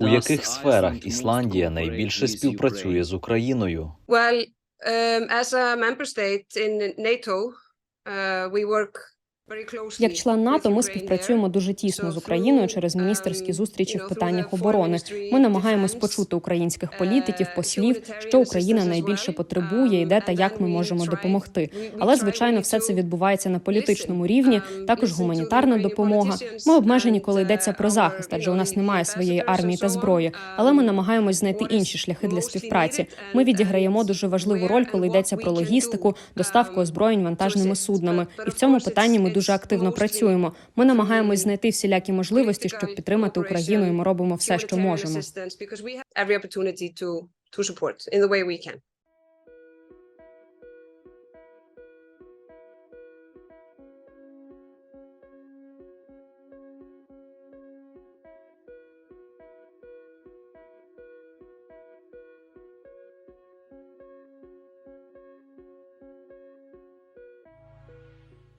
У яких сферах Ісландія найбільше співпрацює з Україною? Well, um, as a member state in NATO, uh, we work Як член НАТО, ми співпрацюємо дуже тісно з Україною через міністерські um, зустрічі в питаннях оборони. Ми намагаємось почути українських uh, політиків, послів, що Україна найбільше потребує, і де та Um, як ми можемо допомогти. Але звичайно, все це відбувається на політичному рівні. um, Також гуманітарна допомога. Ми обмежені, коли йдеться про uh, захист, адже у нас немає своєї армії та зброї. Але ми Um, намагаємось знайти інші шляхи для співпраці. Ми відіграємо дуже важливу роль, коли йдеться про логістику, доставку um, озброєнь вантажними суднами. І в цьому питанні ми дуже активно працюємо. Ми намагаємось знайти всілякі можливості, щоб підтримати Україну, і ми робимо все, що можемо.